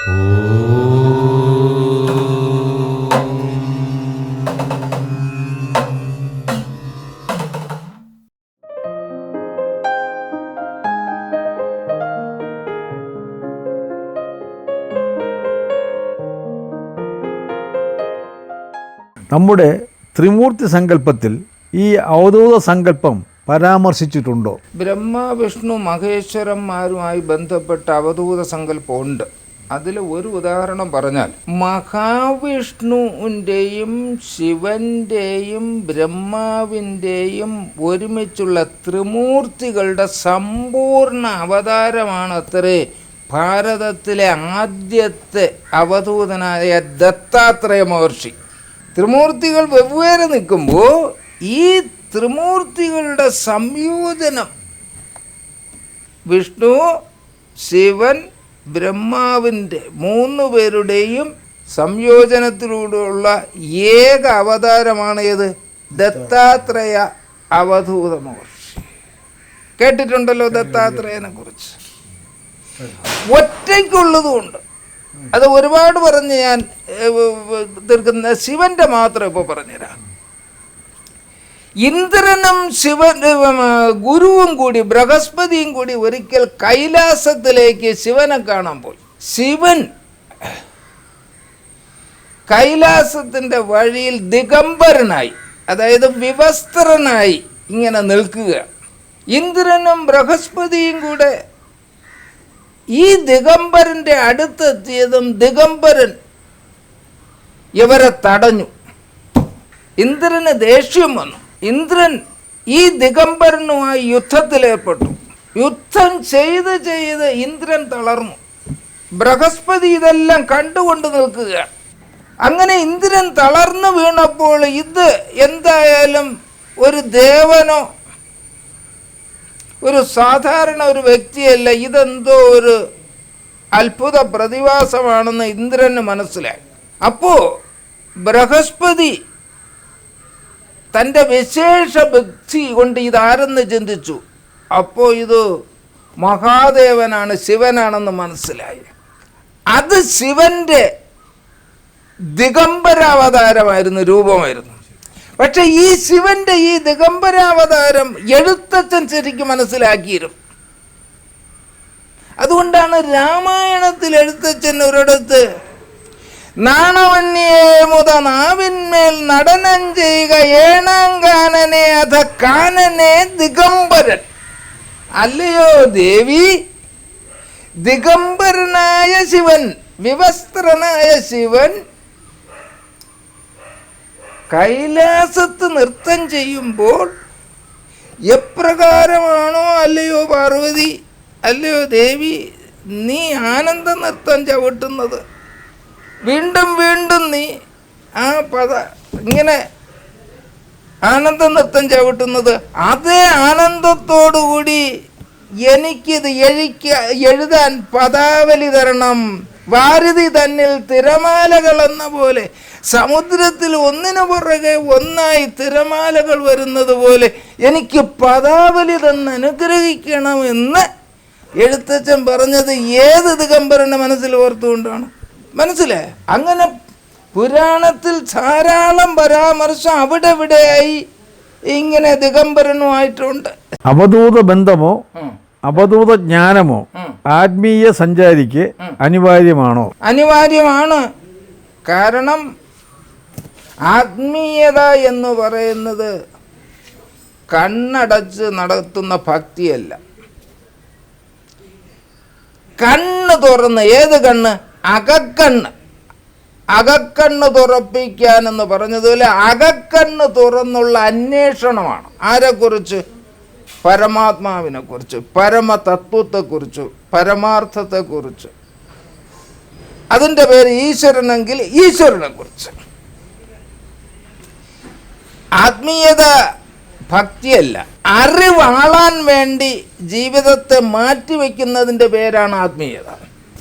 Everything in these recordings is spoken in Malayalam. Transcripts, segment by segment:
നമ്മുടെ ത്രിമൂർത്തി സങ്കല്പത്തിൽ ഈ അവധൂത സങ്കല്പം പരാമർശിച്ചിട്ടുണ്ടോ? ബ്രഹ്മ വിഷ്ണു മഹേശ്വരന്മാരുമായി ബന്ധപ്പെട്ട അവധൂത സങ്കല്പമുണ്ട്. അതിൽ ഒരു ഉദാഹരണം പറഞ്ഞാൽ മഹാവിഷ്ണുവിന്റെയും ശിവന്റെയും ബ്രഹ്മാവിന്റെയും ഒരുമിച്ചുള്ള ത്രിമൂർത്തികളുടെ സമ്പൂർണ അവതാരമാണ് അത്രേ. ഭാരതത്തിലെ ആദ്യത്തെ അവധൂതനായ ദത്താത്രേയ മഹർഷി. ത്രിമൂർത്തികൾ വെവ്വേറെ നിൽക്കുമ്പോൾ ഈ ത്രിമൂർത്തികളുടെ സംയോജനം വിഷ്ണു ശിവൻ ബ്രഹ്മാവിന്റെ മൂന്ന് പേരുടെയും സംയോജനത്തിലൂടെയുള്ള ഏക അവതാരമാണ് ഏത്? ദത്താത്രേയ അവധൂത മഹർഷി കേട്ടിട്ടുണ്ടല്ലോ ദത്താത്രേയനെ കുറിച്ച് ഒറ്റയ്ക്കുള്ളതുകൊണ്ട്. അത് ഒരുപാട് പറഞ്ഞ് ഞാൻ തീർക്കുന്ന ശിവന്റെ മാത്രം ഇപ്പോൾ പറഞ്ഞുതരാം. ഇന്ദ്രനും ശിവ ഗുരുവും കൂടി ബൃഹസ്പതിയും കൂടി ഒരിക്കൽ കൈലാസത്തിലേക്ക് ശിവനെ കാണാൻ പോയി. ശിവൻ കൈലാസത്തിന്റെ വഴിയിൽ ദിഗംബരനായി അതായത് വിവസ്ത്രനായി ഇങ്ങനെ നിൽക്കുക. ഇന്ദ്രനും ബൃഹസ്പതിയും കൂടെ ഈ ദിഗംബരന്റെ അടുത്തെത്തിയതും ദിഗംബരൻ ഇവരെ തടഞ്ഞു. ഇന്ദ്രന് ദേഷ്യം വന്നു. ഇന്ദ്രൻ ഈ ദിഗംബരനുമായി യുദ്ധത്തിലേർപ്പെട്ടു. യുദ്ധം ചെയ്ത് ചെയ്ത് ഇന്ദ്രൻ തളർന്നു. ബൃഹസ്പതി ഇതെല്ലാം കണ്ടുകൊണ്ട് നിൽക്കുകയാണ് അങ്ങനെ ഇന്ദ്രൻ തളർന്നു വീണപ്പോൾ ഇത് എന്തായാലും ഒരു ദേവനോ ഒരു സാധാരണ ഒരു വ്യക്തിയല്ല. ഇതെന്തോ ഒരു അത്ഭുത പ്രതിഭാസമാണെന്ന് ഇന്ദ്രന് മനസ്സിലായി. അപ്പോൾ ബൃഹസ്പതി തന്റെ വിശേഷ ഭക്തി കൊണ്ട് ഇതാരെന്ന് ചിന്തിച്ചു. അപ്പോൾ ഇത് മഹാദേവനാണ് ശിവനാണെന്ന് മനസ്സിലായി. അത് ശിവന്റെ ദിഗംബരാവതാരമായിരുന്നു രൂപമായിരുന്നു. പക്ഷെ ഈ ശിവന്റെ ഈ ദിഗംബരാവതാരം എഴുത്തച്ഛൻ ശരിക്കും മനസ്സിലാക്കിയിരുന്നു അതുകൊണ്ടാണ് രാമായണത്തിൽ എഴുത്തച്ഛൻ ഒരിടത്ത് നാണവന്യേ മുത നാവിന്മേൽ നടനം ചെയ്യുക ഏണാങ്കാനനെ അധ കാനനെ ദിഗംബരൻ. അല്ലയോ ദേവി? ദിഗംബരനായ ശിവൻ വിവസ്ത്രനായ ശിവൻ. കൈലാസത്ത് നൃത്തം ചെയ്യുമ്പോൾ എപ്രകാരമാണോ അല്ലയോ പാർവതി? അല്ലയോ ദേവി? നീ ആനന്ദ നൃത്തം ചവിട്ടുന്നത്. വീണ്ടും വീണ്ടും നീ ആ പദ ഇങ്ങനെ ആനന്ദ നൃത്തം ചവിട്ടുന്നത് അതേ ആനന്ദത്തോടുകൂടി എനിക്കിത് എഴിക്ക എഴുതാൻ പദാവലി തരണം. വാരുതി തന്നിൽ തിരമാലകൾ എന്ന പോലെ സമുദ്രത്തിൽ ഒന്നിനു പുറകെ ഒന്നായി തിരമാലകൾ വരുന്നത് പോലെ എനിക്ക് പദാവലി തന്ന് അനുഗ്രഹിക്കണമെന്ന് എഴുത്തച്ഛൻ പറഞ്ഞത് ഏത് ദിഗംബരന്റെ മനസ്സിൽ ഓർത്തുകൊണ്ടാണ്? മനസ്സിലേ? അങ്ങനെ പുരാണത്തിൽ ധാരാളം പരാമർശം അവിടെ ഇവിടെയായി. ഇങ്ങനെ ദിഗംബരനുമായിട്ടുണ്ട്. അവധൂത ബന്ധമോ. അവധൂത ജ്ഞാനമോ ആത്മീയ സഞ്ചാരിക്ക് അനിവാര്യമാണോ? അനിവാര്യമാണ്. കാരണം ആത്മീയത എന്ന് പറയുന്നത് കണ്ണടച്ച് നടത്തുന്ന ഭക്തിയല്ല. കണ്ണ് തുറന്ന് ഏത് കണ്ണ്? അകക്കണ്ണ്. അകക്കണ്ണ് തുറപ്പിക്കാൻ എന്ന് പറഞ്ഞതുപോലെ അകക്കണ്ണ് തുറന്നുള്ള അന്വേഷണമാണ്. ആരെക്കുറിച്ച്? പരമാത്മാവിനെ കുറിച്ച് പരമതത്വത്തെക്കുറിച്ച് പരമാർത്ഥത്തെക്കുറിച്ച്. അതിന്റെ പേര് ഈശ്വരനെങ്കിൽ ഈശ്വരനെ കുറിച്ച് ആത്മീയത ഭക്തിയല്ല. അറിവാളാൻ വേണ്ടി ജീവിതത്തെ മാറ്റിവെക്കുന്നതിന്റെ പേരാണ് ആത്മീയത.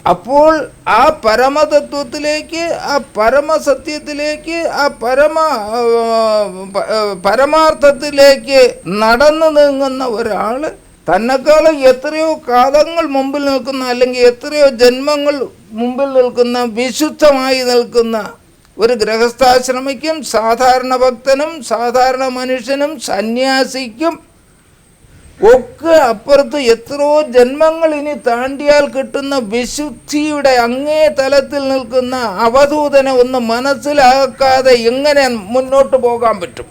അപ്പോൾ ആ പരമതത്വത്തിലേക്ക് ആ പരമസത്യത്തിലേക്ക് ആ പരമ പരമാർത്ഥത്തിലേക്ക് നടന്നു നീങ്ങുന്ന ഒരാൾ തന്നെക്കാളും എത്രയോ കാലങ്ങൾ മുമ്പിൽ നിൽക്കുന്ന അല്ലെങ്കിൽ എത്രയോ ജന്മങ്ങൾ മുമ്പിൽ നിൽക്കുന്ന വിശുദ്ധമായി നിൽക്കുന്ന ഒരു ഗൃഹസ്ഥാശ്രമിക്കും സാധാരണ ഭക്തനും സാധാരണ മനുഷ്യനും സന്യാസിക്കും ഒക്കെ അപ്പുറത്ത് എത്രയോ ജന്മങ്ങൾ ഇനി താണ്ടിയാൽ കിട്ടുന്ന വിശുദ്ധിയുടെ അങ്ങേ തലത്തിൽ നിൽക്കുന്ന അവധൂതനെ ഒന്ന് മനസ്സിലാക്കാതെ എങ്ങനെ മുന്നോട്ട് പോകാൻ പറ്റും?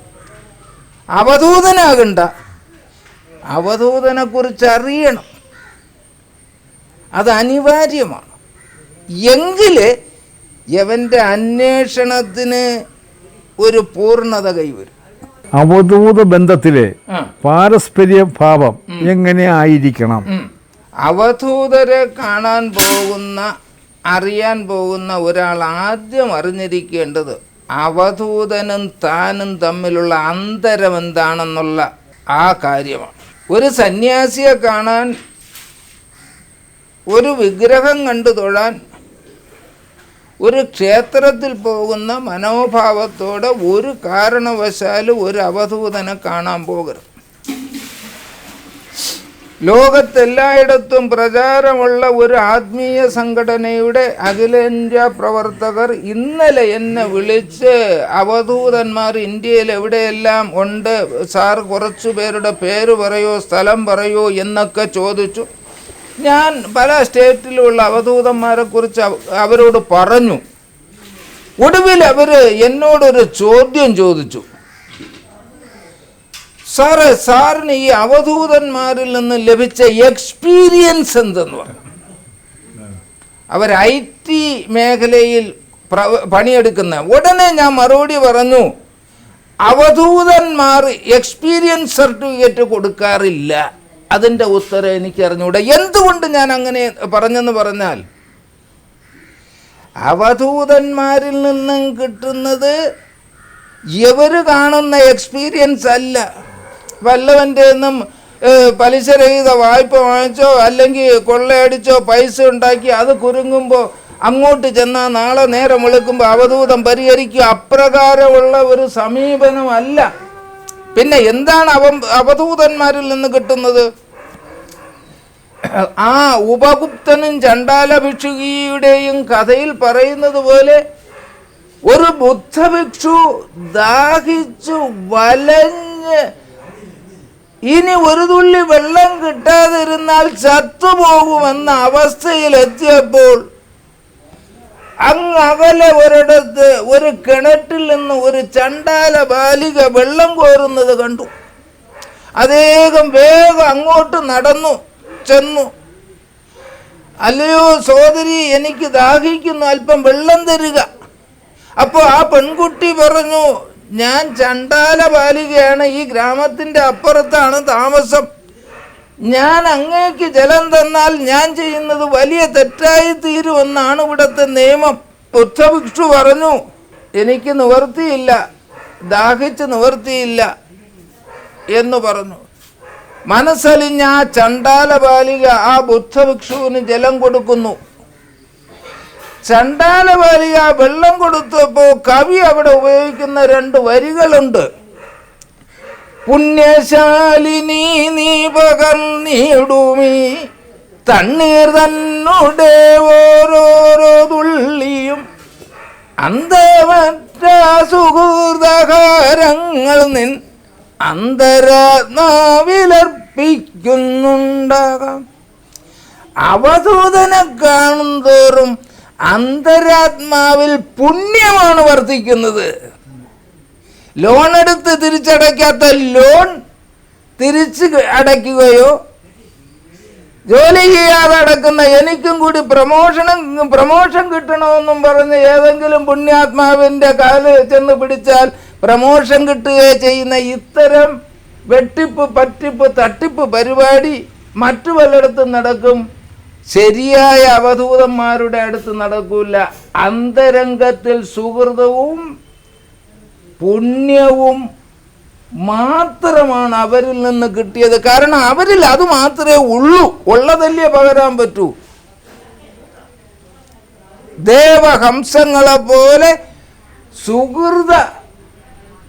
അവധൂതനാകണ്ട. അവധൂതനെ കുറിച്ച് അറിയണം. അത് അനിവാര്യമാണ്. എങ്കിൽ യവന്റെ അന്വേഷണത്തിന് ഒരു പൂർണത കൈവരും. അവധൂത ബന്ധത്തിലെ പാരസ്പര്യ ഭാവം എങ്ങനെ ആയിരിക്കണം. അവധൂതരെ കാണാൻ പോകുന്ന അറിയാൻ പോകുന്ന ഒരാൾ ആദ്യം അറിഞ്ഞിരിക്കേണ്ടത് അവധൂതനും താനും തമ്മിലുള്ള അന്തരം എന്താണെന്നുള്ള ആ കാര്യമാണ്. ഒരു സന്യാസിയെ കാണാൻ ഒരു വിഗ്രഹം കണ്ടു തൊഴാൻ ഒരു ക്ഷേത്രത്തിൽ പോകുന്ന മനോഭാവത്തോടെ ഒരു കാരണവശാലും ഒരു അവധൂതനെ കാണാൻ പോകരുത്. ലോകത്തെല്ലായിടത്തും പ്രചാരമുള്ള ഒരു ആത്മീയ സംഘടനയുടെ അഖിലേന്ത്യാ പ്രവർത്തകർ ഇന്നലെ എന്നെ വിളിച്ച് അവധൂതന്മാർ ഇന്ത്യയിൽ എവിടെയെല്ലാം ഉണ്ട് സാർ കുറച്ചു പേരുടെ പേര് പറയോ സ്ഥലം പറയോ എന്നൊക്കെ ചോദിച്ചു. ഞാൻ പല സ്റ്റേറ്റിലുള്ള അവധൂതന്മാരെ കുറിച്ച് അവരോട് പറഞ്ഞു. ഒടുവിൽ അവർ എന്നോടൊരു ചോദ്യം ചോദിച്ചു. സാറ് സാറിന് ഈ അവധൂതന്മാരിൽ നിന്ന് ലഭിച്ച എക്സ്പീരിയൻസ് എന്തെന്ന് പറഞ്ഞു അവർ ഐ ടി മേഖലയിൽ പണിയെടുക്കുന്ന ഉടനെ ഞാൻ മറുപടി പറഞ്ഞു അവധൂതന്മാർ എക്സ്പീരിയൻസ് സർട്ടിഫിക്കറ്റ് കൊടുക്കാറില്ല. അതിന്റെ ഉത്തരം എനിക്ക് അറിഞ്ഞുകൂടെ എന്തുകൊണ്ട് ഞാൻ അങ്ങനെ പറഞ്ഞെന്ന് പറഞ്ഞാൽ അവധൂതന്മാരിൽ നിന്നും കിട്ടുന്നത് ഇവർ കാണുന്ന എക്സ്പീരിയൻസ് അല്ല. വല്ലവന്റെ നിന്നും പലിശരഹിത വായ്പ വാങ്ങിച്ചോ അല്ലെങ്കിൽ കൊള്ളയടിച്ചോ പൈസ ഉണ്ടാക്കി അത് കുരുങ്ങുമ്പോൾ അങ്ങോട്ട് ചെന്നാൽ നാളെ നേരം വെളുക്കുമ്പോൾ അവധൂതം പരിഹരിക്കുക അപ്രകാരമുള്ള ഒരു സമീപനമല്ല. പിന്നെ എന്താണ് അവ അവധൂതന്മാരിൽ നിന്ന് കിട്ടുന്നത്? ആ ഉപഗുപ്തനും ചണ്ടാല ഭിക്ഷുകിയുടെയും കഥയിൽ പറയുന്നത് പോലെ ഒരു ബുദ്ധഭിക്ഷു ദാഹിച്ചു വലഞ്ഞ് ഇനി ഒരു തുള്ളി വെള്ളം കിട്ടാതിരുന്നാൽ ചത്തുപോകുമെന്ന അവസ്ഥയിലെത്തിയപ്പോൾ അങ്ങ് അകലെ ഒരിടത്ത് ഒരു കിണറ്റിൽ നിന്ന് ഒരു ചണ്ടാല ബാലിക വെള്ളം കോരുന്നത് കണ്ടു. അദ്ദേഹം വേഗം അങ്ങോട്ട് നടന്നു ചെന്നു. അല്ലയോ സോദരി എനിക്ക് ദാഹിക്കുന്നു അല്പം വെള്ളം തരിക. അപ്പോൾ ആ പെൺകുട്ടി പറഞ്ഞു ഞാൻ ചണ്ടാല ബാലികയാണ് ഈ ഗ്രാമത്തിന്റെ അപ്പുറത്താണ് താമസം. ഞാൻ അങ്ങേക്ക് ജലം തന്നാൽ ഞാൻ ചെയ്യുന്നത് വലിയ തെറ്റായി തീരുമെന്നാണ് ഇവിടുത്തെ നിയമം. ബുദ്ധഭിക്ഷു പറഞ്ഞു എനിക്ക് നിവർത്തിയില്ല ദാഹിച്ച് നിവർത്തിയില്ല എന്ന് പറഞ്ഞു. മനസ്സലിഞ്ഞ ആ ചണ്ടാല ബാലിക ആ ബുദ്ധഭിക്ഷുവിന് ജലം കൊടുക്കുന്നു. ചണ്ടാല ബാലിക വെള്ളം കൊടുത്തപ്പോൾ കവി അവിടെ ഉപയോഗിക്കുന്ന രണ്ട് വരികളുണ്ട്. പുണ്യശാലിനി നീ പകർന്നിടുമീ തണ്ണീർ തന്നുടെ ഓരോരോ തുള്ളിയും. അന്തമറ്റ സുഹൃതകാരങ്ങൾ നിൻ അന്തരാത്മാവിലർപ്പിക്കുന്നുണ്ടാകാം. അവധൂതനെ കാണും തോറും അന്തരാത്മാവിൽ പുണ്യമാണ് വർദ്ധിക്കുന്നത് ലോൺ എടുത്ത് തിരിച്ചടയ്ക്കാത്ത ലോൺ തിരിച്ച് അടയ്ക്കുകയോ ജോലി ചെയ്യാതെ അടക്കുന്ന എനിക്കും കൂടി പ്രമോഷനും പ്രമോഷൻ കിട്ടണമെന്നും പറഞ്ഞ് ഏതെങ്കിലും പുണ്യാത്മാവിന്റെ കാൽ ചെന്ന് പിടിച്ചാൽ പ്രമോഷൻ കിട്ടുകയോ ചെയ്യുന്ന ഇത്തരം വെട്ടിപ്പ് പറ്റിപ്പ് തട്ടിപ്പ് പരിപാടി മറ്റു പലയിടത്തും നടക്കും. ശരിയായ അവധൂതന്മാരുടെ അടുത്ത് നടക്കൂല. അന്തരംഗത്തിൽ സുഹൃതവും പുണ്യവും മാത്രമാണ് അവരിൽ നിന്ന് കിട്ടിയത്. കാരണം അവരിൽ അത് മാത്രമേ ഉള്ളൂ. ഉള്ളതല്ലേ പകരാൻ പറ്റൂ. ദേവഹംസങ്ങളെ പോലെ സുഹൃത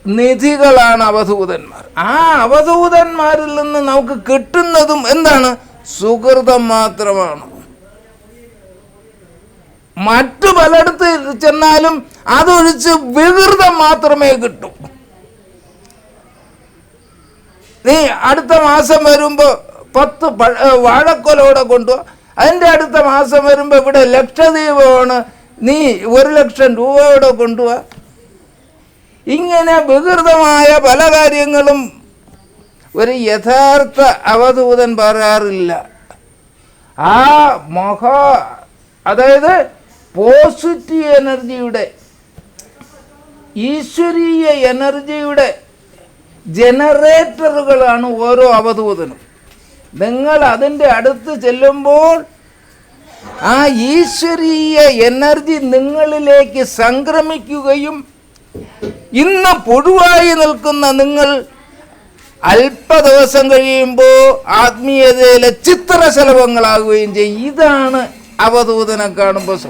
നിധികളാണ് അവധൂതന്മാർ. ആ അവധൂതന്മാരിൽ നിന്ന് നമുക്ക് കിട്ടുന്നതും എന്താണ്? സുഹൃതം മാത്രമാണ്. മറ്റു പലയിടത്ത് ചെന്നാലും അതൊഴിച്ച് വികൃതം മാത്രമേ കിട്ടൂ. നീ അടുത്ത മാസം വരുമ്പോൾ പത്ത് വാഴക്കൊലോടെ കൊണ്ടുപോവാ അതിന്റെ അടുത്ത മാസം വരുമ്പോൾ ഇവിടെ ലക്ഷദ്വീപമാണ് നീ ഒരു ലക്ഷം രൂപയോടെ കൊണ്ടുപോവാ ഇങ്ങനെ വികൃതമായ പല കാര്യങ്ങളും ഒരു യഥാർത്ഥ അവധൂതൻ പറയാറില്ല. ആ മഹാ അതായത് പോസിറ്റീവ് എനർജിയുടെ ഈശ്വരീയ എനർജിയുടെ ജനറേറ്ററുകളാണ് ഓരോ അവധൂതനും. നിങ്ങൾ അതിന്റെ അടുത്ത് ചെല്ലുമ്പോൾ ആ ഈശ്വരീയ എനർജി നിങ്ങളിലേക്ക് സംക്രമിക്കുകയും ഇന്ന് പൊടുവായി നിൽക്കുന്ന നിങ്ങൾ അല്പ ദിവസം കഴിയുമ്പോൾ ആത്മീയതയിലെ ചിത്രശലഭങ്ങളാകുകയും ചെയ്യും. ഇതാണ് அவதூதனை காணும் போது